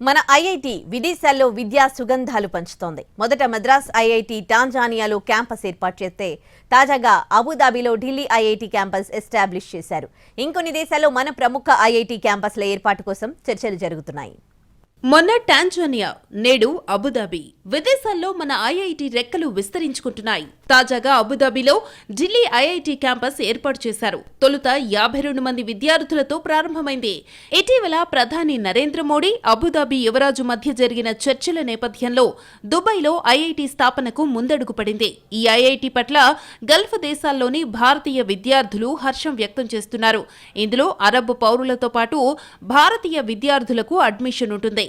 మన ఐఐటి విదేశాల్లో విద్యా సుగంధాలు పంచుతోంది. మొదట మద్రాస్ ఐఐటి టాంజానియాలో క్యాంపస్ ఏర్పాటు చేస్తే తాజాగా అబుదాబిలో ఢిల్లీ ఐఐటి క్యాంపస్ ఎస్టాబ్లిష్ చేశారు. ఇంకొన్ని దేశాల్లో మన ప్రముఖ ఐఐటి క్యాంపస్ల ఏర్పాటు కోసం చర్చలు జరుగుతున్నాయి. మొన్న టాంజానియా నేడు అబుదాబి. విదేశాల్లో మన ఐఐటి రెక్కలు విస్తరించుకుంటున్నాయి. తాజాగా అబుదాబిలో ఢిల్లీ ఐఐటి క్యాంపస్ ఏర్పాటు చేశారు. తొలుత యాభై రెండు మంది విద్యార్థులతో ప్రారంభమైంది. ఇటీవల ప్రధాని నరేంద్ర మోడీ అబుదాబి యువరాజు మధ్య జరిగిన చర్చల నేపథ్యంలో దుబాయ్లో ఐఐటి స్థాపనకు ముందడుగు పడింది. ఈ ఐఐటి పట్ల గల్ఫ్ దేశాల్లోని భారతీయ విద్యార్థులు హర్షం వ్యక్తం చేస్తున్నారు. ఇందులో అరబ్ పౌరులతో పాటు భారతీయ విద్యార్థులకు అడ్మిషన్ ఉంటుంది.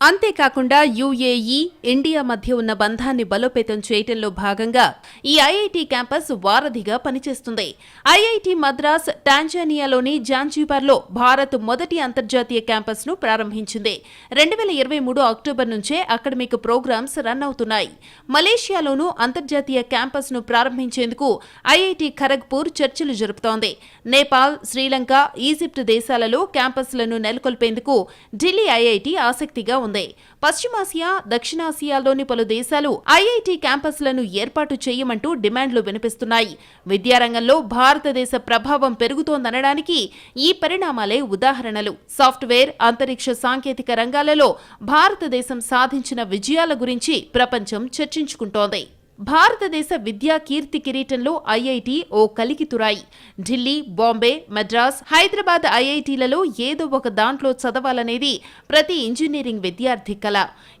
అంతేకాకుండా యుఏఈ ఇండియా మధ్య ఉన్న బంధాన్ని బలోపేతం చేయటంలో భాగంగా ఈ ఐఐటి క్యాంపస్ వారధిగా పనిచేస్తుంది. ఐఐటి మద్రాస్ టాంజానియాలోని జాంజీబార్లో భారత్ మొదటి అంతర్జాతీయ క్యాంపస్ను ప్రారంభించింది. రెండు వేల ఇరవై మూడు అక్టోబర్ నుంచే అకాడమిక్ ప్రోగ్రామ్స్ రన్ అవుతున్నాయి. మలేషియాలోనూ అంతర్జాతీయ క్యాంపస్ను ప్రారంభించేందుకు ఐఐటి ఖరగ్పూర్ చర్చలు జరుపుతోంది. నేపాల్ శ్రీలంక ఈజిప్ట్ దేశాలలో క్యాంపస్లను నెలకొల్పేందుకు ఢిల్లీ ఐఐటి ఆసక్తిగా ఉంది. పశ్చిమాసియా దక్షిణాసియాలోని పలు దేశాలు ఐఐటి క్యాంపస్లను ఏర్పాటు చేయమంటూ డిమాండ్లు వినిపిస్తున్నాయి. విద్యారంగంలో భారతదేశ ప్రభావం పెరుగుతోందనడానికి ఈ పరిణామాలే ఉదాహరణలు. సాఫ్ట్వేర్ అంతరిక్ష సాంకేతిక రంగాలలో భారతదేశం సాధించిన విజయాల గురించి ప్రపంచం చర్చించుకుంటోంది. భారతదేశ విద్యా కీర్తి కిరీటంలో ఐఐటి ఓ కలికితురాయి ఢిల్లీ బాంబే మద్రాస్ హైదరాబాద్ ఐఐటీలలో ఏదో ఒక దాంట్లో చదవాలనేది ప్రతి ఇంజనీరింగ్ విద్యార్థి కల.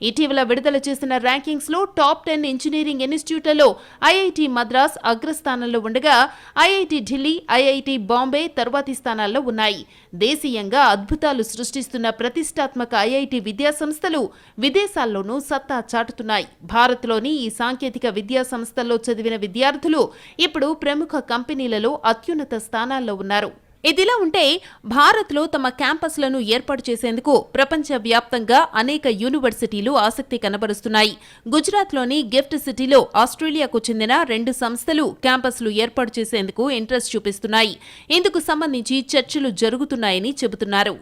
ఇటీవల విడుదల చేసిన ర్యాంకింగ్స్లో టాప్ టెన్ ఇంజనీరింగ్ ఇన్స్టిట్యూట్లలో ఐఐటి మద్రాస్ అగ్రస్థానంలో ఉండగా ఐఐటి ఢిల్లీ ఐఐటి బాంబే తరువాతి స్థానాల్లో ఉన్నాయి. దేశీయంగా అద్భుతాలు సృష్టిస్తున్న ప్రతిష్టాత్మక ఐఐటి విద్యా సంస్థలు విదేశాల్లోనూ సత్తా చాటుతున్నాయి. భారత్లోని ఈ సాంకేతిక విద్యా సంస్థల్లో చదివిన విద్యార్థులు ఇప్పుడు ప్రముఖ కంపెనీలలో అత్యున్నత స్థానాల్లో ఉన్నారు. ఇదిలా ఉంటే భారత్లో తమ క్యాంపస్లను ఏర్పాటు చేసేందుకు ప్రపంచవ్యాప్తంగా అనేక యూనివర్సిటీలు ఆసక్తి కనబరుస్తున్నాయి. గుజరాత్లోని గిఫ్ట్ సిటీలో ఆస్ట్రేలియాకు చెందిన రెండు సంస్థలు క్యాంపస్లు ఏర్పాటు చేసేందుకు ఇంట్రెస్ట్ చూపిస్తున్నాయి. ఇందుకు సంబంధించి చర్చలు జరుగుతున్నాయని చెబుతున్నారు.